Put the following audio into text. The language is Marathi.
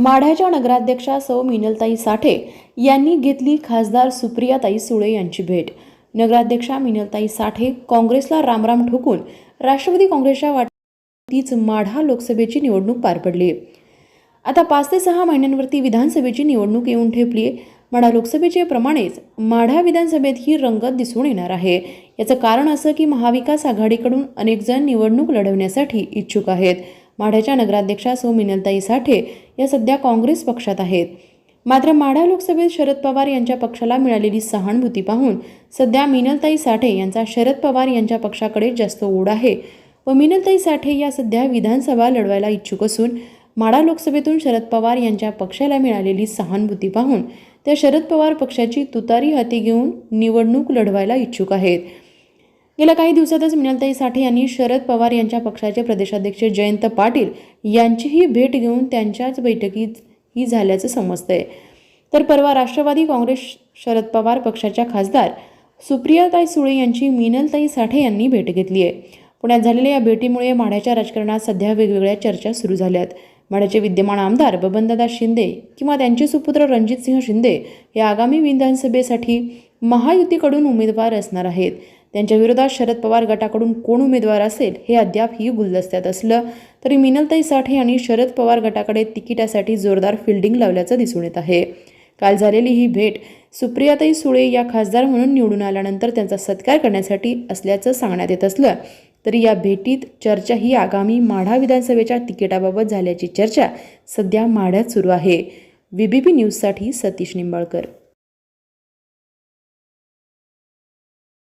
माढ्याच्या नगराध्यक्षा सौ मिनलताई साठे यांनी घेतली खासदार सुप्रियाताई सुळे यांची भेट. नगराध्यक्षा मिनलताई साठे काँग्रेसला रामराम ठोकून राष्ट्रवादी काँग्रेसच्या वाटीच माढा लोकसभेची निवडणूक पार पडली. आता पाच ते सहा महिन्यांवरती विधानसभेची निवडणूक येऊन ठेपली. माढा लोकसभेचे प्रमाणेच माढा विधानसभेत ही रंगत दिसून येणार आहे. याचं कारण असं की महाविकास आघाडीकडून अनेकजण निवडणूक लढवण्यासाठी इच्छुक आहेत. माढ्याच्या नगराध्यक्षा सौ मिनलताई साठे या सध्या काँग्रेस पक्षात आहेत. मात्र माढा लोकसभेत शरद पवार यांच्या पक्षाला मिळालेली सहानुभूती पाहून सध्या मिनलताई साठे यांचा शरद पवार यांच्या पक्षाकडे जास्त ओढ आहे व मिनलताई साठे या सध्या विधानसभा लढवायला इच्छुक असून माढा लोकसभेतून शरद पवार यांच्या पक्षाला मिळालेली सहानुभूती पाहून त्या शरद पवार पक्षाची तुतारी हाती घेऊन निवडणूक लढवायला इच्छुक आहेत. गेल्या काही दिवसातच मिनलताई साठे यांनी शरद पवार यांच्या पक्षाचे प्रदेशाध्यक्ष जयंत पाटील यांचीही भेट घेऊन त्यांच्याच बैठकीत ही झाल्याचं समजतंय. तर परवा राष्ट्रवादी काँग्रेस शरद पवार पक्षाच्या खासदार सुप्रियाताई सुळे यांची मिनलताई साठे यांनी भेट घेतली आहे पुण्यात झालेल्या या भेटीमुळे माढ्याच्या राजकारणात सध्या वेगवेगळ्या चर्चा सुरू झाल्यात. माढ्याचे विद्यमान आमदार बबनदादा शिंदे किंवा त्यांचे सुपुत्र रणजितसिंह शिंदे हे आगामी विधानसभेसाठी महायुतीकडून उमेदवार असणार आहेत. त्यांच्या विरोधात शरद पवार गटाकडून कोण उमेदवार असेल हे अद्याप ही गुलदस्त्यात असलं तरी मिनलताई साठे यांनी शरद पवार गटाकडे तिकिटासाठी जोरदार फिल्डिंग लावल्याचं दिसून येत आहे. काल झालेली ही भेट सुप्रियाताई सुळे या खासदार म्हणून निवडून आल्यानंतर त्यांचा सत्कार करण्यासाठी असल्याचं सांगण्यात येत असलं तरी या भेटीत चर्चा ही आगामी माढा विधानसभेच्या तिकिटाबाबत झाल्याची चर्चा सध्या माढ्यात सुरू आहे. व्ही बी पी न्यूजसाठी सतीश निंबाळकर.